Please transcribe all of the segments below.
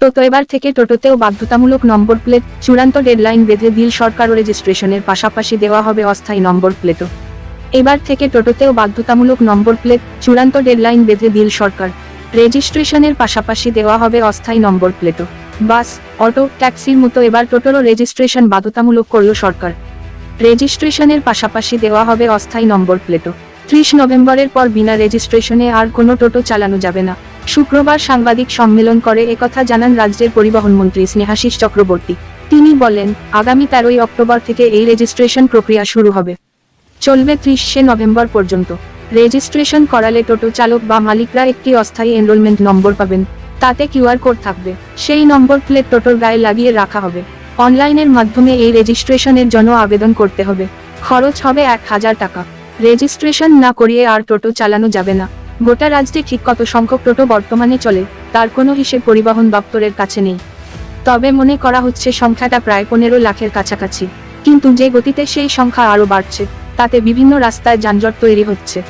টোটো এবার থেকে টোটোতেও বাধ্যতামূলক নম্বর প্লেট, চূড়ান্ত ডেডলাইন বেঁধে দিল সরকার ও রেজিস্ট্রেশনের পাশাপাশি দেওয়া হবে অস্থায়ী নম্বর প্লেটও। এবার থেকে টোটোতেও বাধ্যতামূলক নম্বর প্লেট, চূড়ান্ত ডেডলাইন বেঁধে দিল সরকার, রেজিস্ট্রেশনের পাশাপাশি দেওয়া হবে অস্থায়ী নম্বর প্লেটও। বাস, অটো, ট্যাক্সির মতো এবার টোটোরও রেজিস্ট্রেশন বাধ্যতামূলক করল সরকার। রেজিস্ট্রেশনের পাশাপাশি দেওয়া হবে অস্থায়ী নম্বর প্লেটও। ত্রিশ নভেম্বরের পর বিনা রেজিস্ট্রেশনে আর কোনো টোটো চালানো যাবে না। শুক্রবার সাংবাদিক সম্মেলন করে একথা জানান রাজ্যের পরিবহন মন্ত্রী স্নেহাশিস চক্রবর্তী। তিনি বলেন, আগামী তেরোই অক্টোবর থেকে এই রেজিস্ট্রেশন প্রক্রিয়া শুরু হবে। চলবে ত্রিশে নভেম্বর পর্যন্ত। রেজিস্ট্রেশন করালে টোটো চালক বা মালিকরা একটি অস্থায়ী এনরোলমেন্ট নম্বর পাবেন। তাতে কিউআর কোড থাকবে। সেই নম্বর প্লেট টোটোর গায়ে লাগিয়ে রাখা হবে। অনলাইনের মাধ্যমে এই রেজিস্ট্রেশনের জন্য আবেদন করতে হবে। খরচ হবে এক হাজার টাকা। রেজিস্ট্রেশন না করিয়ে আর টোটো চালানো যাবে না। গোটা রাজ্যে ঠিক কত সংখ্যক টোটো বর্তমানে চলে, তার কোনো হিসেব পরিবহন দপ্তরের কাছে নেই। তবে মনে করা হচ্ছে সংখ্যাটা প্রায় পনেরো লাখের কাছাকাছি। কিন্তু যে গতিতে সেই সংখ্যা আরও বাড়ছে, তাতে বিভিন্ন রাস্তায় যানজট তৈরি হচ্ছে।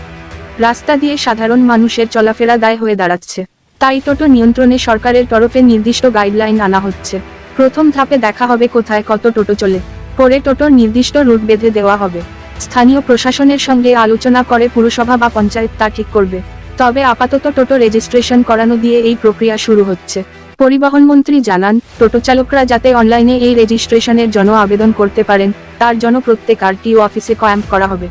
রাস্তা দিয়ে সাধারণ মানুষের চলাফেরা দায় হয়ে দাঁড়াচ্ছে। তাই টোটো নিয়ন্ত্রণে সরকারের তরফে নির্দিষ্ট গাইডলাইন আনা হচ্ছে। প্রথম ধাপে দেখা হবে কোথায় কত টোটো চলে, পরে টোটোর নির্দিষ্ট রুট বেঁধে দেওয়া হবে। স্থানীয় প্রশাসনের সঙ্গে আলোচনা করে পুরসভা বা পঞ্চায়েত তা ঠিক করবে। তবে আপাতত টোটো রেজিস্ট্রেশন করানো দিয়ে এই প্রক্রিয়া শুরু হচ্ছে। পরিবহন মন্ত্রী জানান, টোটো চালকরা যাতে অনলাইনে এই রেজিস্ট্রেশনের জন্য আবেদন করতে পারেন, তার জন্য প্রত্যেক আরটিও অফিসে ক্যাম্প করা হবে।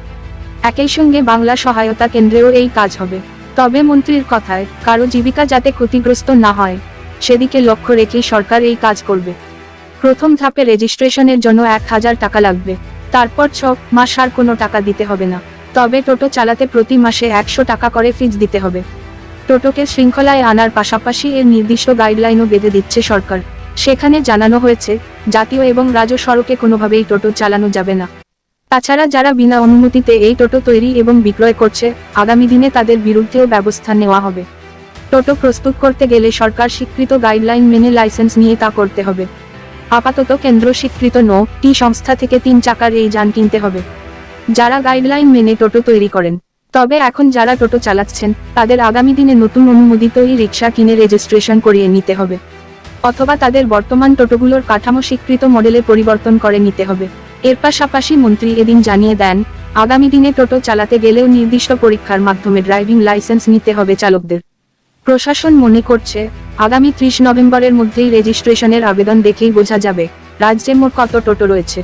একই সঙ্গে বাংলা সহায়তা কেন্দ্রেও এই কাজ হবে। তবে মন্ত্রীর কথায়, কারও জীবিকা যাতে ক্ষতিগ্রস্ত না হয়, সেদিকে লক্ষ্য রেখেই সরকার এই কাজ করবে। প্রথম ধাপে রেজিস্ট্রেশনের জন্য এক হাজার টাকা লাগবে। তারপর ছ মাস আর কোনো টাকা দিতে হবে না। তবে টোটো চালাতে প্রতি মাসে একশো টাকা করে ফিজ দিতে হবে। টোটোকে শৃঙ্খলায় আনার পাশাপাশি এর নির্দিষ্ট গাইডলাইনও বেঁধে দিচ্ছে সরকার। সেখানে জানানো হয়েছে, জাতীয় এবং রাজ্য সড়কে কোনোভাবেই টোটো চালানো যাবে না। তাছাড়া যারা বিনা অনুমতিতে এই টোটো তৈরি এবং বিক্রয় করছে, আগামী দিনে তাদের বিরুদ্ধেও ব্যবস্থা নেওয়া হবে। টোটো প্রস্তুত করতে গেলে সরকার স্বীকৃত গাইডলাইন মেনে লাইসেন্স নিয়ে তা করতে হবে। আপাতত কেন্দ্র স্বীকৃত নো, টি সংস্থা থেকে তিন চাকার এই যান কিনতে হবে। যারা গাইডলাইন মেনে টোটো তৈরি করেন। তবে এখন যারা টোটো চালাচ্ছেন, তাদের আগামী দিনে নতুন অনুমোদিত এই রিক্সা কিনে রেজিস্ট্রেশন করিয়ে নিতে হবে। অথবা তাদের বর্তমান টোটোগুলোর কাঠামো স্বীকৃত মডেলে পরিবর্তন করে নিতে হবে। এর পাশাপাশি মন্ত্রী এদিন জানিয়ে দেন, আগামী দিনে টোটো চালাতে গেলেও নির্দিষ্ট পরীক্ষার মাধ্যমে ড্রাইভিং লাইসেন্স নিতে হবে চালকদের। প্রশাসন মনে করছে, আগামী ত্রিশ নভেম্বরের মধ্যেই রেজিস্ট্রেশনের আবেদন দেখেই বোঝা যাবে, রাজ্যে মোট কত টোটো রয়েছে।